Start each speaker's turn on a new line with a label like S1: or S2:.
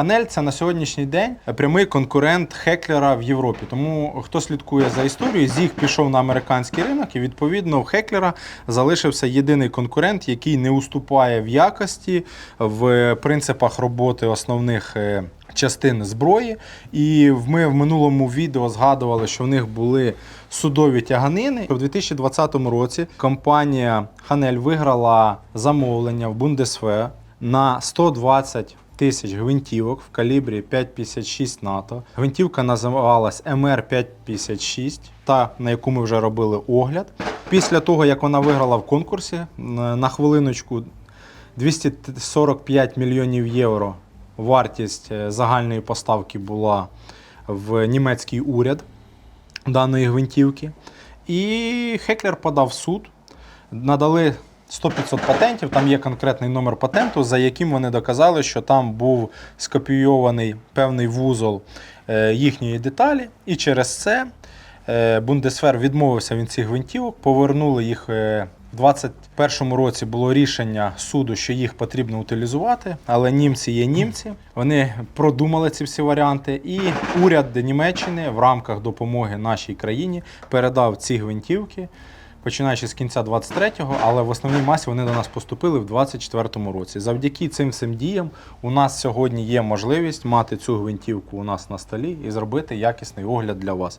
S1: Ханель це на сьогоднішній день прямий конкурент Хеклера в Європі. Тому хто слідкує за історією, Зіг пішов на американський ринок, і відповідно в Хеклера залишився єдиний конкурент, який не уступає в якості, в принципах роботи основних. е, Частин зброї, і ми в минулому відео згадували, що в них були судові тяганини. У 2020 році компанія Ханель виграла замовлення в Бундесве на 120 тисяч гвинтівок в калібрі 5,56 НАТО. Гвинтівка називалась МР-556, та на яку ми вже робили огляд. Після того, як вона виграла в конкурсі, на хвилиночку 245 мільйонів євро вартість е, загальної поставки була в німецький уряд даної гвинтівки. І Хеклер подав суд, надали 100-500 патентів, там є конкретний номер патенту, за яким вони доказали, що там був скопійований певний вузол е, їхньої деталі, і через це е, Бундесфер відмовився від цих гвинтівок, повернули їх. е, У 2021 році було рішення суду, що їх потрібно утилізувати, але німці є німці. Вони продумали ці всі варіанти, і уряд Німеччини в рамках допомоги нашій країні передав ці гвинтівки, починаючи з кінця 23-го, але в основній масі вони до нас поступили в 24-му році. Завдяки цим всім діям у нас сьогодні є можливість мати цю гвинтівку у нас на столі і зробити якісний огляд для вас.